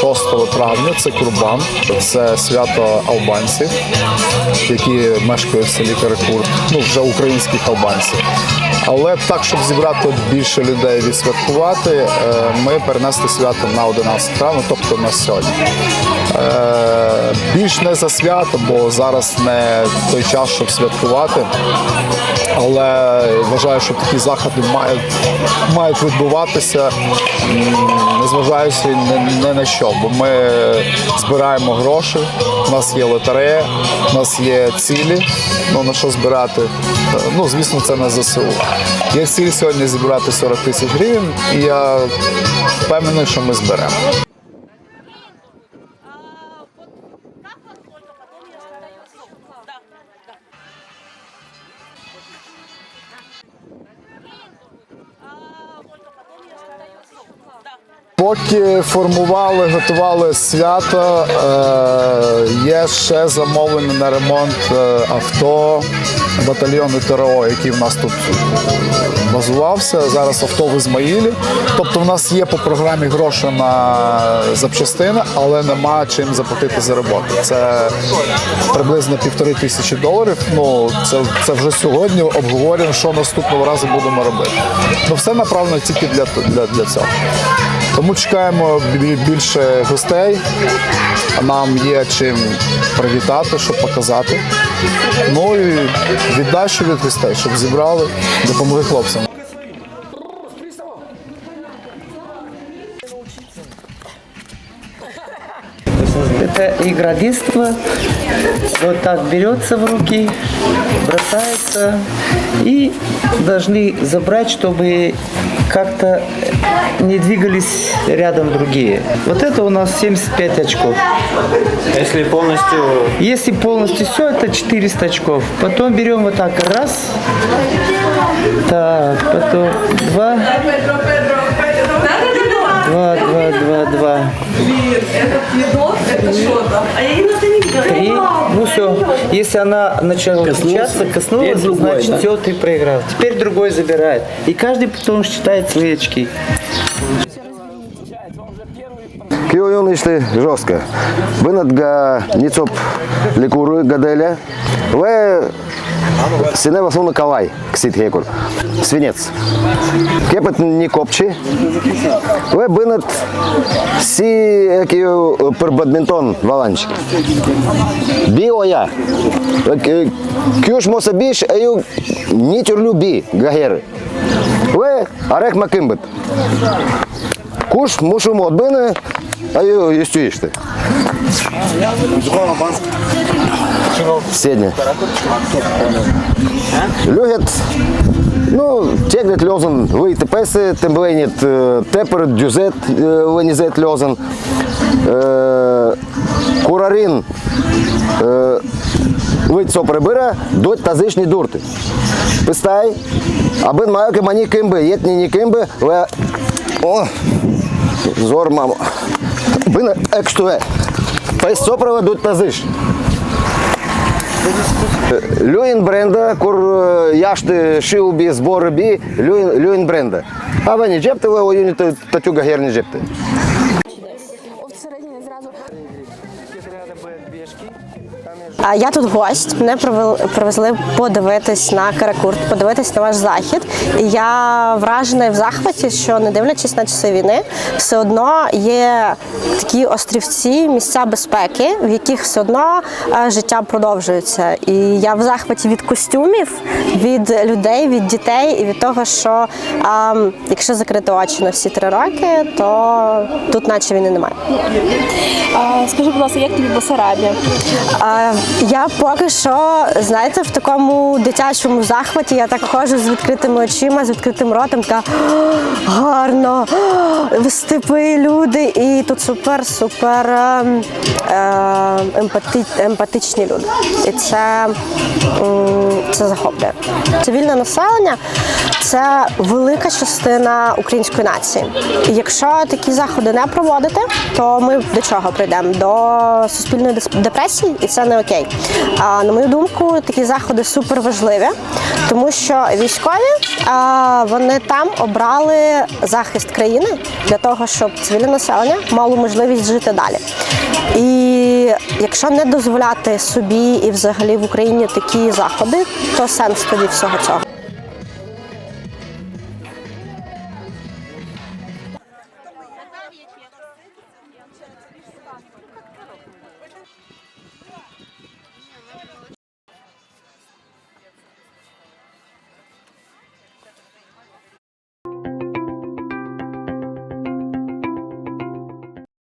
6 травня це Курбан, це свято албанців, які мешкають в селі Каракурт, ну вже українських албанців. Але так, щоб зібрати більше людей відсвяткувати, е, ми перенесли свято на 11 травня, тобто на сьогодні. Е, більш не за свято, бо зараз не той час, щоб святкувати. Але вважаю, що такі заходи мають, мають відбуватися, незважаючи ні на що. Бо ми збираємо гроші, у нас є лотерея, у нас є цілі, ну на що збирати. Ну, звісно, це на ЗСУ. Є ціль сьогодні зібрати 40 тисяч гривень, і я впевнений, що ми зберемо. Поки формували, готували свято, е, є ще замовлення на ремонт е, авто батальйону ТРО, який в нас тут базувався. Зараз авто в Ізмаїлі. Тобто в нас є по програмі гроші на запчастини, але нема чим заплатити за роботу. Це приблизно півтори тисячі доларів. Ну це, це вже сьогодні обговорюємо, що наступного разу будемо робити. Ну все направлено тільки для, для, для цього. Тому чекаємо більше гостей. Нам є чим привітати, щоб показати. Ну і віддачу від гостей, щоб зібрали, допомогли хлопцям. Это игра детства. Вот так берется в руки, бросается. И должны забрать, чтобы как-то не двигались рядом другие. Вот это у нас 75 очков. Если полностью Если полностью все, это 400 очков. Потом берем вот так раз. Так, потом два. Два, два, два, два. Этот едок, это что-то. А я именно это не видела. Три. Ну все. Если она начала качаться, коснулась, значит все, ты проиграл. Теперь другой забирает. И каждый потом считает свои очки. Киойон işte жестко. Бынат га ницоп ликуры гаделя. Ве сине васуна калай ксит хекур. Свинец. Кепет не копчи. Ве бынат си кио пер бадминтон валанч. Био я. Кюш моса биш аю нитюр люби гагеры. Ве арех макимбет. Куш мушу отбини, а ю юстюєш ти. Сьогодні. Люгет, ну, тегнет льозен вийти песи, тим бленіт е, тепер дюзет е, венізет льозен. Е, Курарин вийти со прибира, дуть тазичні дурти. Пистай, аби маю мані кимби, єтні ні кимби, ве... О, зор, мамо. Бина екстуе. Пес сопрова дуть тазиш. Люїн бренда, кур е, яшти шиубі, збори бі, люїн, бренда. А ви джепти, ви у юніти татюга гер не Я тут гость. Мене привезли подивитись на Каракурт, подивитись на ваш захід. І я вражена і в захваті, що не дивлячись на часи війни, все одно є такі острівці, місця безпеки, в яких все одно е, життя продовжується. І я в захваті від костюмів, від людей, від дітей і від того, що а, якщо закрити очі на всі три роки, то тут наче війни немає. а, скажи, будь ласка, як тобі Басарабія? Я поки що, знаєте, в такому дитячому захваті я так ходжу з відкритими очима, з відкритим ротом, така гарно, степи, люди. І тут супер, супер ем, е, емпати, емпатичні люди. І це, це захоплює. Цивільне населення це велика частина української нації. І якщо такі заходи не проводити, то ми до чого прийдемо? До суспільної депресії, і це не окей. А, на мою думку, такі заходи супер важливі, тому що військові а, вони там обрали захист країни для того, щоб цивільне населення мало можливість жити далі. І якщо не дозволяти собі і взагалі в Україні такі заходи, то сенс тоді всього цього.